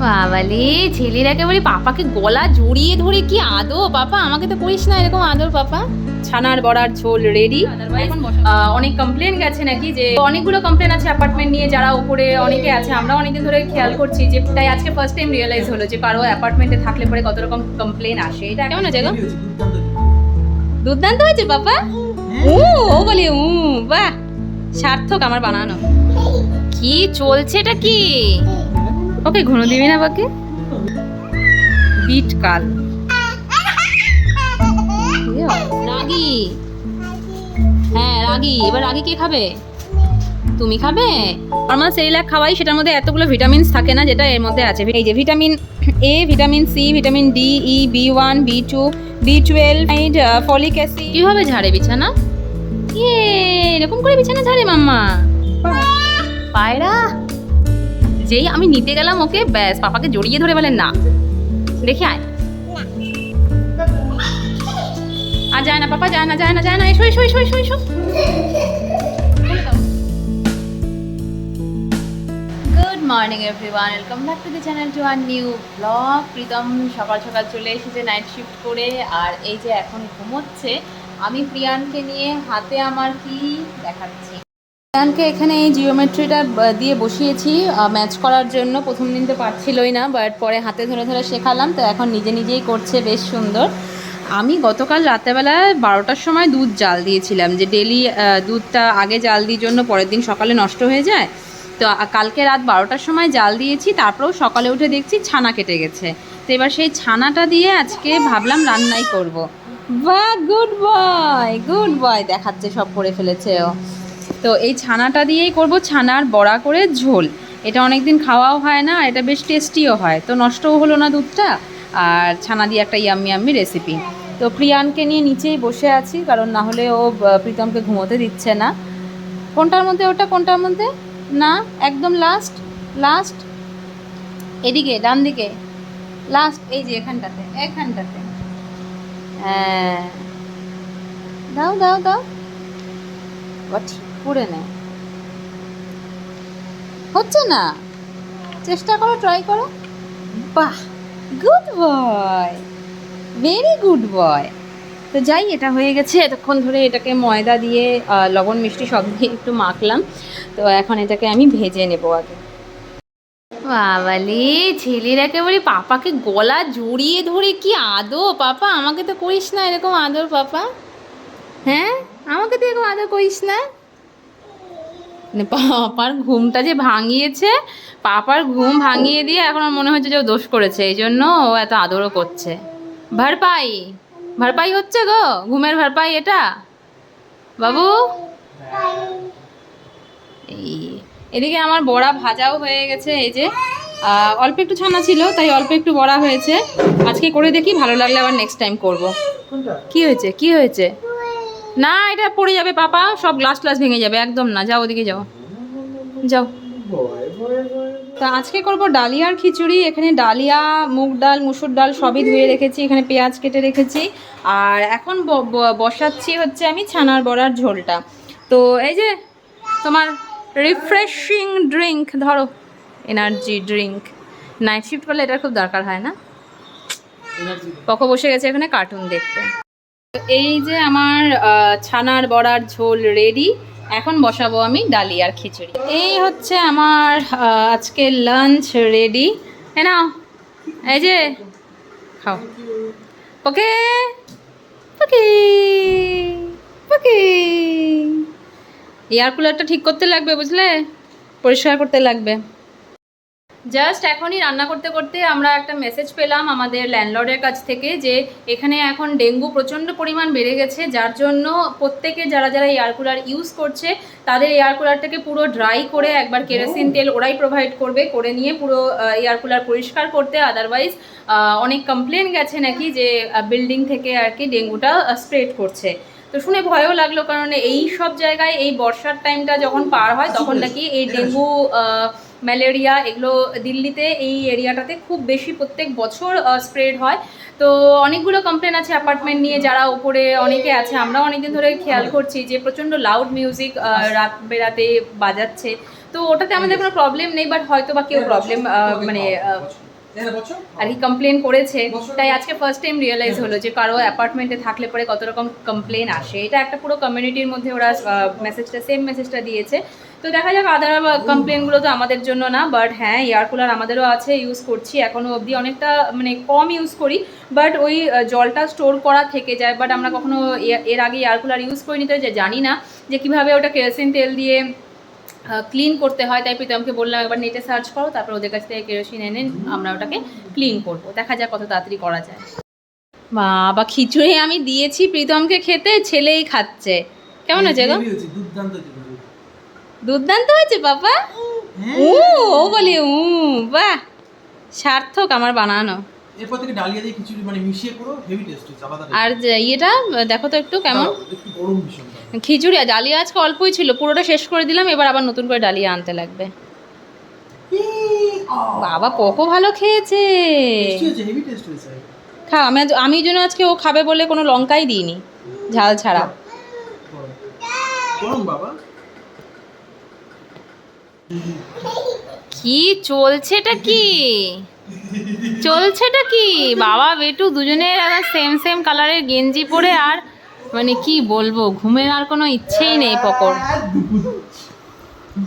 বাবালে ছেলের একেবারে পাপাকে গলা জড়িয়ে ধরে কি আদো পাপা আমাকে তো করিস না এরকম আদর পাপা। ছানার বড়ার ঝোল রেডি অনেক কমপ্লেন গেছে নাকি যে অনেকগুলো কমপ্লেন আছে অ্যাপার্টমেন্ট নিয়ে যারা উপরে অনেকে আছে আমরা অনেকদিন ধরে খেয়াল করছি যে তাই আজকে ফার্স্ট টাইম রিয়েলাইজ হলো যে কারও অ্যাপার্টমেন্টে থাকলে পরে কত রকম কমপ্লেন আসে। এটা কেমন আছে দুর্দান্ত হয়েছে পাপা? ও ও বলে উ বাহ। সার্থক আমার বানানো। কি চলছে এটা কি? ওকে ঘন দিবি না বাকি? বিট কাল রাগি। হ্যাঁ রাগি। এবার রাগি কে খাবে? তুমি খাবে? নর্মাল সেরিলাক খাওয়াই, সেটার মধ্যে এতগুলো ভিটামিনস থাকে না, যেটা এর মধ্যে আছে। এই যে vitamin A vitamin C vitamin D E B one B two B twelve folic acid. কীভাবে ঝাড়ে বিছানা? ইয়ে এরকম করে বিছানা ঝাড়ে মাম্মা। পায়রা? যেই আমি নিতে গেলাম ওকে, ব্যাস, পাপাকে জড়িয়ে ধরে বলেন না, দেখে আয়। আর যায় না, পাপা, যায় না যায় না যায় না, এসো এসো এসো এসো এসো। Good morning everyone welcome back to the channel to our new vlog Pritam সকাল সকাল চলে এসেছে নাইট শিফট করে, আর এই যে এখন ঘুমোচ্ছে, আমি প্রিয়ানকে নিয়ে হাতে আমার কি দেখাচ্ছি? প্রিয়ানকে এখানে এই জিওমেট্রিটা দিয়ে বসিয়েছি ম্যাচ করার জন্য। প্রথম দিন তো পারছিলই না, বাট পরে হাতে ধরে ধরে শেখালাম, তো এখন নিজে নিজেই করছে, বেশ সুন্দর। আমি গতকাল রাতেবেলা বারোটার সময় দুধ জাল দিয়েছিলাম, যে ডেলি দুধটা আগে জাল দিই জন্য পরের দিন সকালে নষ্ট হয়ে যায়। তো কালকে রাত বারোটার সময় জাল দিয়েছি, তারপরেও সকালে উঠে দেখছি ছানা কেটে গেছে। তো এবার সেই ছানাটা দিয়ে আজকে ভাবলাম রান্নাই করব। বাহ, গুড বয় গুড বয়, দেখাচ্ছে সব করে ফেলেছে ও। তো এই ছানাটা দিয়েই করব ছানার বড়া করে ঝোল। এটা অনেক দিন খাওয়াও হয় না, এটা বেশ টেস্টিও হয়। তো নষ্টও হলো না দুধটা, আর ছানা দিয়ে একটা ইয়াম্মি ইয়াম্মি রেসিপি তো প্রিয়ানকে নিয়ে নিচেই বসে আছি, কারণ না হলে ও প্রীতমকে ঘুমোতে দিচ্ছে না। কোনটার মধ্যে ওটা, কোনটার মধ্যে? না, একদম লাস্ট লাস্ট এদিকে, ডান দিকে। লাস্ট এই যে এখানটাতে এখানটাতে। হ্যাঁ। দাও দাও দাও। বা ঠিক করে নে হচ্ছে না? চেষ্টা করো ট্রাই করো। বাহ good boy very good boy তো যাই, এটা হয়ে গেছে। এতক্ষণ ধরে এটাকে ময়দা দিয়ে লবণ, মিষ্টি সব দিয়ে একটু মাখলাম। তো এখন এটাকে আমি ভেজে নেব আগে। বাবালে ছেলের একেবারে পাপাকে গলা জড়িয়ে ধরে, কি আদো পাপা? আমাকে তো করিস না এরকম আদর, পাপা। তো এরকম করিস না। মানে পাপার ঘুমটা যে ভাঙিয়েছে পাপার ঘুম ভাঙিয়ে দিয়ে এখন মনে হচ্ছে যে ও দোষ করেছে এই জন্য ও এত আদরও করছে। ভরপাই ভরপাই হচ্ছে গো ঘুমের ভরপাই এটা। বাবু? এই এদিকে আমার বড়া ভাজাও হয়ে গেছে এই যে। অল্প একটু ছানা ছিল তাই অল্প একটু বড়া হয়েছে। আজকে করে দেখি ভালো লাগলে আবার নেক্সট টাইম করব। কি হয়েছে? কি হয়েছে? না এটা পড়ে যাবে পাপা। সব গ্লাস গ্লাস ভেঙে যাবে একদম না। যাও ওদিকে যাও। যাও। তা আজকে করব ডালিয়ার খিচুড়ি। এখানে ডালিয়া মুগ ডাল মুসুর ডাল সবই ধুয়ে রেখেছি। এখানে পেঁয়াজ কেটে রেখেছি। আর এখন বসাচ্ছি হচ্ছে আমি ছানার বড়ার ঝোলটা। তো এই যে তোমার রিফ্রেশিং ড্রিঙ্ক ধরো এনার্জি ড্রিঙ্ক নাইট শিফট করলে এটার খুব দরকার হয় না? পকো বসে গেছে এখানে কার্টুন দেখতে। এই যে আমার ছানার বড়ার ঝোল রেডি এখন বসাবো আমি ডালি আর খিচুড়ি। এই হচ্ছে আমার আজকে লাঞ্চ রেডি হ্যাঁ নাও, এই যে, খাও। ওকে ওকে ওকে এয়ার কুলারটা ঠিক করতে লাগবে, বুঝলে? পরিষ্কার করতে লাগবে। জাস্ট এখনই রান্না করতে করতে আমরা একটা মেসেজ পেলাম আমাদের ল্যান্ডলর্ডের কাছ থেকে যে এখানে এখন ডেঙ্গু প্রচণ্ড পরিমাণ বেড়ে গেছে যার জন্য প্রত্যেকে যারা যারা এয়ার কুলার ইউজ করছে তাদের এয়ার কুলারটাকে পুরো ড্রাই করে একবার কেরোসিন তেল ওরাই প্রোভাইড করবে করে নিয়ে পুরো এয়ার কুলার পরিষ্কার করতে। আদারওয়াইজ অনেক কমপ্লেন গেছে নাকি যে বিল্ডিং থেকে আর কি ডেঙ্গুটা স্প্রেড করছে। তো শুনে ভয়ও লাগল কারণ এই সব জায়গায় এই বর্ষার টাইমটা যখন পার হয় তখন নাকি এই ডেঙ্গু ম্যালেরিয়া এগুলো দিল্লিতে এই এরিয়াটাতে খুব বেশি প্রত্যেক বছর স্প্রেড হয়। তো অনেকগুলো কমপ্লেন আছে অ্যাপার্টমেন্ট নিয়ে যারা উপরে অনেকে আছে আমরা অনেকদিন ধরে খেয়াল করছি যে প্রচণ্ড লাউড মিউজিক রাত বেড়াতে বাজাচ্ছে। তো ওটাতে আমাদের কোনো প্রবলেম নেই বাট হয়তো বা কেউ প্রবলেম মানে আহ, আর কি কমপ্লেন করেছে তাই আজকে ফার্স্ট টাইম রিয়েলাইজ হলো যে কারও অ্যাপার্টমেন্টে থাকলে পরে কত রকম কমপ্লেন আসে। এটা একটা পুরো কমিউনিটির মধ্যে ওরা মেসেজটা সেম মেসেজটা দিয়েছে। তো দেখা যাক আদার কমপ্লেনগুলো তো আমাদের জন্য না বাট হ্যাঁ এয়ার কুলার আমাদেরও আছে ইউজ করছি। এখনও অবধি অনেকটা মানে কম ইউজ করি বাট ওই জলটা স্টোর করা থেকে যায়। বাট আমরা কখনো এর আগে এয়ার কুলার ইউজ করিনি তো যে জানি না যে কীভাবে ওটা কেরোসিন তেল দিয়ে ক্লিন করতে হয়। তাই প্রীতমকে বললাম একবার নেটে সার্চ করো তারপর ওদের কাছ থেকে কেরোসিন এনে আমরা ওটাকে ক্লিন করব। দেখা যাক কত তাড়াতাড়ি করা যায়। বাবা খিচুড়ি আমি দিয়েছি প্রীতমকে খেতে ছেলেই খাচ্ছে। কেমন আছে গো? দুর্দান্ত হয়েছে বাবা? হ্যাঁ। ও ও বলে উ বাহ! সার্থক আমার বানানো। এরপর থেকে ডালিয়া দিয়ে খিচুড়ি মানে মিশিয়ে পুরো হেভি টেস্ট হচ্ছে আর ইয়েটা দেখো তো একটু কেমন। একটু গরম ভীষণ খিচুড়ি আর ডালিয়া আজকে অল্পই ছিল পুরোটা শেষ করে দিলাম এবার আবার নতুন করে ডালিয়া আনতে লাগবে। বাবা পোকো ভালো খেয়েছে। খা আমি আমি জন্য আজকে ও খাবে বলে কোনো লঙ্কাই দিইনি ঝাল ছাড়া। গরম। চলছে এটা কি? চলছেটা কি? বাবা বেটু দুজনের সেম সেম কালারের গেঞ্জি পরে আর মানে কি বলব ঘুমের আর কোনো ইচ্ছেই নেই পকর।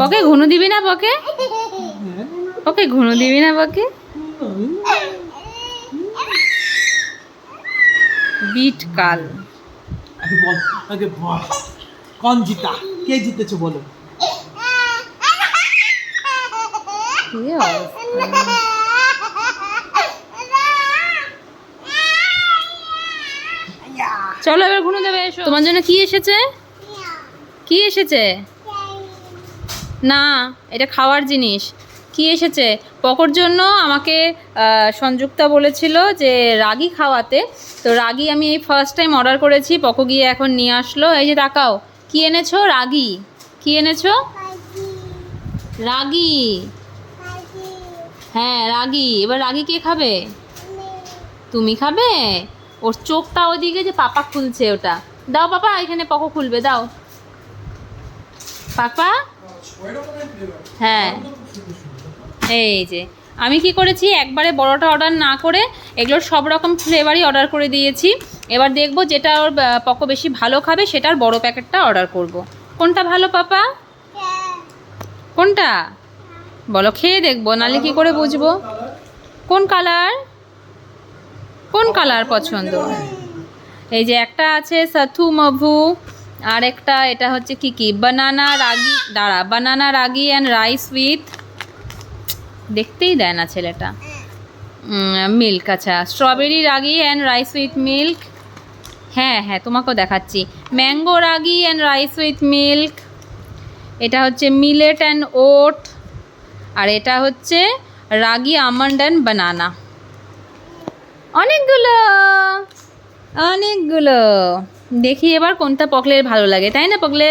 পকে ঘুনু দিবি না পকে? ওকে ঘুনু দিবি না পকে? বিট কাল। আগে বল। কোন জিতা কে জিতেছে বলো? কি অবস্থা? চলো এবার ঘুনু দেবে এসো। তোমার জন্য কি এসেছে? কি এসেছে? না, এটা খাওয়ার জিনিস। কি এসেছে? পকর জন্য আমাকে সংযুক্তা বলেছিল যে রাগি খাওয়াতে। তো রাগি আমি এই ফার্স্ট টাইম অর্ডার করেছি, পকো গিয়ে এখন নিয়ে আসলো। এই যে তাকাও, কি এনেছো? রাগি। কি এনেছো? রাগি। হ্যাঁ রাগি। এবার রাগি কে খাবে? তুমি খাবে? ওর চোখটা ওদিকে যে পাপা খুলছে ওটা। দাও পাপা, এখানে পকো খুলবে, দাও। পাপা? হ্যাঁ। এই যে, আমি কি করেছি, একবারে বড়টা অর্ডার না করে এগুলোর সব রকম ফ্লেভারই অর্ডার করে দিয়েছি। এবার দেখব যেটা ওর পকো বেশি ভালো খাবে, সেটার বড় প্যাকেটটা অর্ডার করব। কোনটা ভালো পাপা? কোনটা? বলো, খেয়ে দেখব নালে কি করে বুঝব? কোন কালার কোন কালার পছন্দ? এই যে একটা আছে সাথু মভু আর একটা এটা হচ্ছে কি কি? বানানা রাগি, দাঁড়া, বানানা রাগি অ্যান্ড রাইস উইথ দেখতেই দেয় না ছেলেটা। মিল্ক আচ্ছা strawberry ragi and rice with milk হ্যাঁ হ্যাঁ তোমাকেও দেখাচ্ছি। Mango ragi and rice with milk এটা হচ্ছে মিলেট অ্যান্ড ওট আর এটা হচ্ছে রাগি আমন্ড অ্যান্ড বানানা অনেকগুলো। অনেকগুলো। দেখি এবার কোনটা পকলের ভালো লাগে, তাই না পকলে?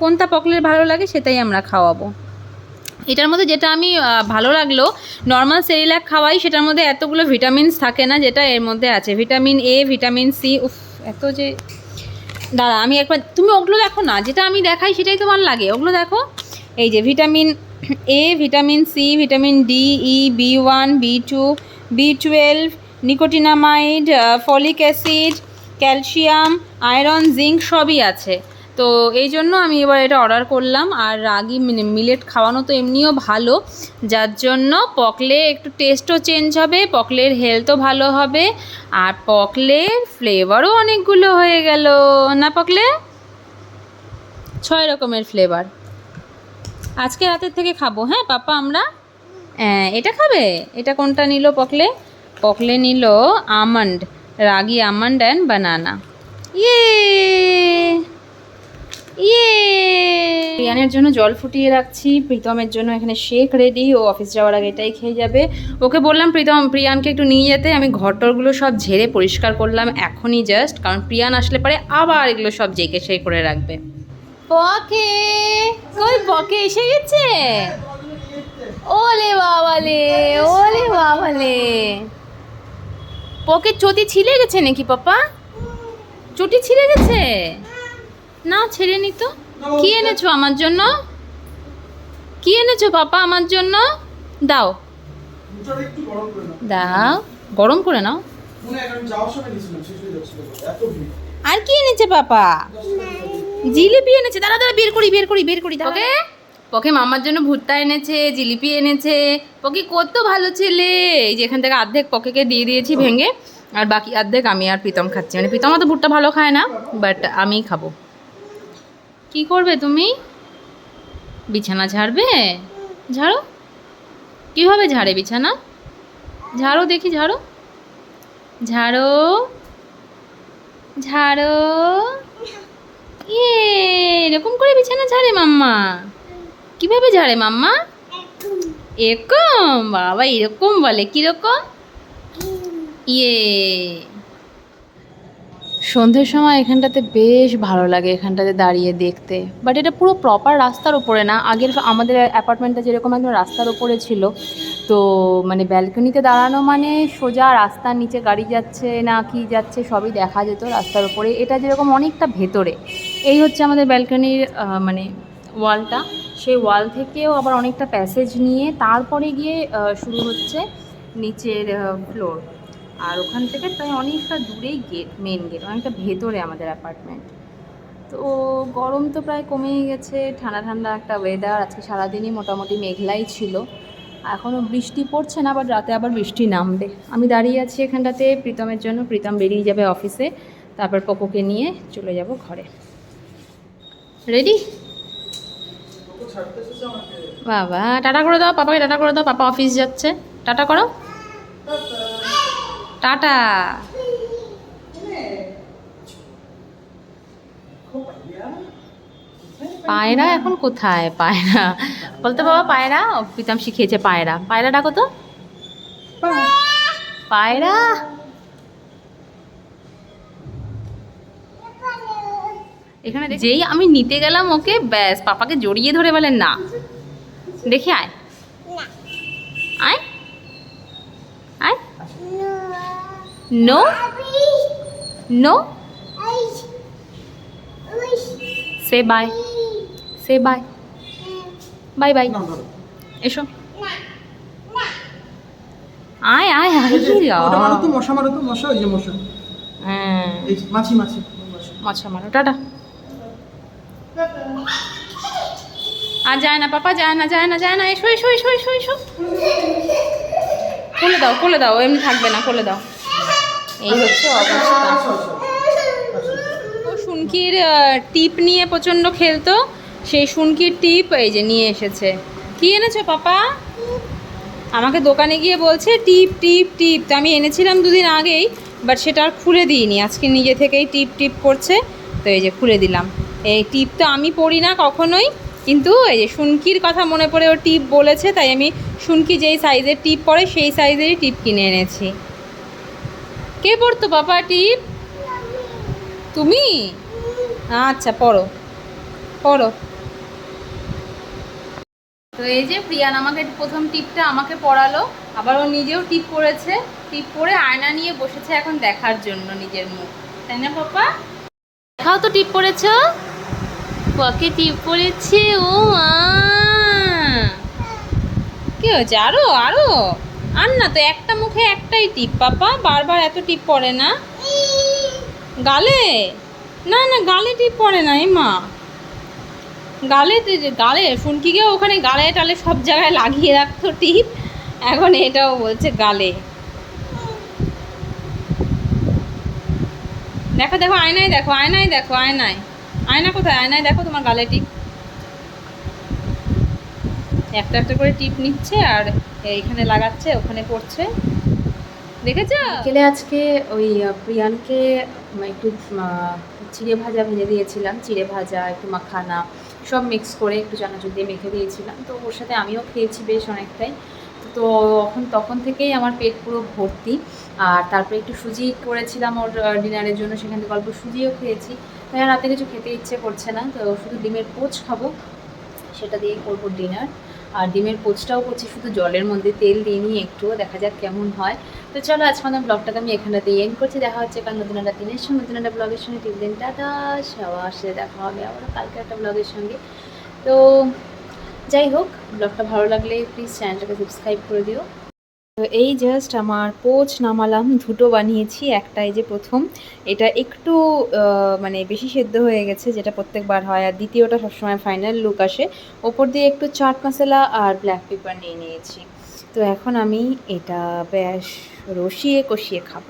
কোনটা পকলের ভালো লাগে সেটাই আমরা খাওয়াবো। এটার মধ্যে যেটা আমি ভালো লাগল নর্মাল সেরিল্যাক খাওয়াই, সেটার মধ্যে এতগুলো ভিটামিনস থাকে না যেটা এর মধ্যে আছে। ভিটামিন এ ভিটামিন সি উফ, এত যে দাঁড়া, আমি একবার তুমি ওগুলো দেখো না, যেটা আমি দেখাই সেটাই তোমার লাগে। ওগুলো দেখো। এই যে vitamin A vitamin C vitamin D E B one B two B twelve nicotinamide folic acid, calcium, iron, zinc সবই আছে। তো এই জন্য আমি এবার এটা অর্ডার করলাম। আর রাগি মিলেট খাওয়ানো তো এমনিও ভালো। যার জন্য পকলে একটু টেস্টও চেঞ্জ হবে, পকলের হেলথও ভালো হবে। আর পকলের ফ্লেভারও অনেকগুলো হয়ে গেল। না পকলে? ছয় রকমের ফ্লেভার আজকে রাতের থেকে খাব। হ্যাঁ পাপা, আমরা? হ্যাঁ এটা খাবে? এটা কোনটা নিল পকলে? পকলে নিল আমন্ড, রাগি আমন্ড অ্যান্ড বানানা ইয়ে! ইয়ে! প্রিয়ানের জন্য জল ফুটিয়ে রাখছি, প্রীতমের জন্য এখানে শেক রেডি ও অফিস যাওয়ার আগে এটাই খেয়ে যাবে। ওকে বললাম, প্রীতম, প্রিয়ানকে একটু নিয়ে যেতে, আমি ঘরটরগুলো সব ঝেড়ে পরিষ্কার করলাম এখনই জাস্ট কারণ প্রিয়ান আসলে পরে আবার এগুলো সব জেকে সেই করে রাখবে। পকে কই পকে এসে গেছে? ওলে বাবালে ওলে বাবালে। পকে চটি ছিলে গেছে নাকি, পাপা? চটি ছিলে গেছে? না ছেড়ে নি তো। কি এনেছো আমার জন্য? কি এনেছো পাপা আমার জন্য? দাও। নাও দাও, গরম করে নাও। আর কি এনেছে পাপা? জিলিপি এনেছে। দাঁড়া দাঁড়া, বের করি বের করি বের করি ওকে? ওকে মামার জন্য ভুট্টা এনেছে, জিলিপি এনেছে। পকি কত ভালো ছেলে। এই যে এখান থেকে অর্ধেক পকেকে দিয়ে দিয়েছি ভেঙে, আর বাকি অর্ধেক আমি আর প্রীতম খাচ্ছি। মানে প্রীতম তো ভুট্টা ভালো খায় না বাট আমিই খাব। কি করবে তুমি? বিছানা ঝাড়বে? ঝাড়ো? কীভাবে ঝাড়ে বিছানা? ঝাড়ো দেখি, ঝাড়ো। ঝাড়ো। ঝাড়ো। ইয়ে এরকম করে বিছানা ঝাড়ে মাম্মা। কীভাবে ঝাড়ে মাম্মা? এরকম, বাবা, এরকম বলে, কীরকম? ইয়ে। সন্ধ্যের সময় এখানটাতে বেশ ভালো লাগে, এখানটাতে দাঁড়িয়ে দেখতে। বাট এটা পুরো প্রপার রাস্তার উপরে না। আগের আমাদের অ্যাপার্টমেন্টটা যেরকম একদম রাস্তার উপরে ছিল। তো মানে ব্যালকনিতে দাঁড়ানো মানে সোজা রাস্তার নিচে গাড়ি যাচ্ছে না কি যাচ্ছে সবই দেখা যেত রাস্তার উপরে। এটা যেরকম অনেকটা ভেতরে। এই হচ্ছে আমাদের ব্যালকনির মানে ওয়ালটা, সেই ওয়াল থেকেও আবার অনেকটা প্যাসেজ নিয়ে তারপরে গিয়ে শুরু হচ্ছে নিচের ফ্লোর। আর ওখান থেকে প্রায় অনেকটা দূরেই গেট মেন গেট, অনেকটা ভেতরে আমাদের অ্যাপার্টমেন্ট। তো গরম তো প্রায় কমেই গেছে, ঠান্ডা ঠান্ডা একটা ওয়েদার আজকে সারাদিনই মোটামুটি মেঘলাই ছিল। এখনও বৃষ্টি পড়ছে না বাট রাতে আবার বৃষ্টি নামবে। আমি দাঁড়িয়ে আছি এখানটাতে, প্রীতমের জন্য, প্রীতম বেরিয়ে যাবে অফিসে তারপর পকোকে নিয়ে চলে যাব ঘরে। রেডি তো ছাড়তে এসেছে আমাকে বাবা টাটা করে দাও পাপাকে টাটা করে দাও পাপা অফিস যাচ্ছে। টাটা করো। টাটা। পায়রা এখন কোথায়? পায়রা। বলতে বাবা পায়রা? ও প্রীতম শিখিয়েছে পায়রা। পায়রা ডাকো তো। পায়রা? এখানে যেই আমি নিতে গেলাম ওকে ব্যাস পাপাকে জড়িয়ে ধরে বলেন না। দেখি আয়। আয়। আয়। No. No. Say bye. Say bye. Bye bye. এসো। আয় আয় আয় মশা মারো তো মশা ওই যে মশা। হ্যাঁ। এই মাছি মাছি। মাছা মারো টাটা। আর যায় না, পাপা, যায় না যায় না যায় না, এসো এসো এসো এসো এসো। খুলে দাও খুলে দাও, এমনি থাকবে না, খুলে দাও। এই হচ্ছে অবস্থা। শুনকির টিপ নিয়ে প্রচণ্ড খেলতো, সেই শুনকির টিপ এই যে নিয়ে এসেছে। কি এনেছো, পাপা? আমাকে দোকানে গিয়ে বলছে, টিপ টিপ টিপ। তো আমি এনেছিলাম দুদিন আগেই, বাট সেটা আর খুলে দিইনি। আজকে নিজে থেকেই টিপ টিপ করছে, তো এই যে খুলে দিলাম। এই টিপ তো আমি পড়ি না কখনোই, কিন্তু এই যে শুনকির কথা মনে পড়ে ও টিপ বলেছে, তাই আমি শুনকি যেই সাইজের টিপ পড়ে সেই সাইজেরই টিপ কিনে এনেছি। কে পড়তো বাবা টিপ? তুমি? আচ্ছা পড়ো। পড়ো। তো এই যে প্রিয়ান আমাকে প্রথম টিপটা আমাকে পড়ালো, আবার ও নিজেও টিপ করেছে টিপ পরে আয়না নিয়ে বসেছে এখন দেখার জন্য নিজের মুখ। তাই না পাপা? দেখাও তো টিপ পড়েছ? পকে টিপ পড়েছে, ও মা। কি হয়েছে? আরও আরও। আর না তো একটা মুখে একটাই টিপ, পাপা। বারবার এত টিপ পড়ে না। গালে? না না, গালে টিপ পড়ে না এই মা। গালে গালে শুনকিকেও ওখানে গালে টালে সব জায়গায় লাগিয়ে রাখতো টিপ। এখন এটাও বলছে গালে। দেখো দেখো, আয়নায় দেখো আয়নায় দেখো, আয়নায়। আয়না কোথায়? আয়নায় দেখো তোমার গালে টিপ। একটা একটা করে টিপ নিচ্ছে আর এইখানে লাগাচ্ছে ওখানে পড়ছে দেখেছ? বিকেলে আজকে ওই প্রিয়ানকে একটু আহ, চিড়ে ভাজা ভেজে দিয়েছিলাম। চিড়ে ভাজা একটু মাখানা সব মিক্স করে একটু চানাচুর দিয়ে মেখে দিয়েছিলাম। তো ওর সাথে আমিও খেয়েছি বেশ অনেকটাই। তো এখন তখন থেকেই আমার পেট পুরো ভর্তি। আর তারপরে একটু সুজি করেছিলাম ওর ডিনারের জন্য। সেখান থেকে অল্প সুজিও খেয়েছি। রাতে কিছু খেতে ইচ্ছে করছে না, তো শুধু ডিমের পোচ খাব, সেটা দিয়েই করব ডিনার আর ডিমের পোচটাও করছি শুধু জলের মধ্যে, তেল দিয়ে নিয়ে একটুও, দেখা যাক কেমন হয়। তো চলো, আজকে আমাদের ব্লগটাকে আমি এখানটাতে এন্ড করছি। দেখা হচ্ছে কাল নতুন একটা দিনের সঙ্গে, নতুন একটা ব্লগের সঙ্গে। টিপ দিন টাটা, সবার সাথে দেখা হবে আবার কালকে একটা ব্লগের সঙ্গে। তো যাই হোক, ব্লগটা ভালো লাগলে প্লিজ চ্যানেলটাকে সাবস্ক্রাইব করে দিও। তো এই জাস্ট আমার পোচ নামালাম, দুটো বানিয়েছি একটা এই যে প্রথম। এটা একটু মানে বেশি সেদ্ধ হয়ে গেছে, যেটা প্রত্যেকবার হয়, আর দ্বিতীয়টা সবসময় ফাইনাল লুক আসে। ওপর দিয়ে একটু চাট মশলা আর ব্ল্যাক পেপার নিয়ে নিয়েছি। তো এখন আমি এটা বেশ রসিয়ে কষিয়ে খাব।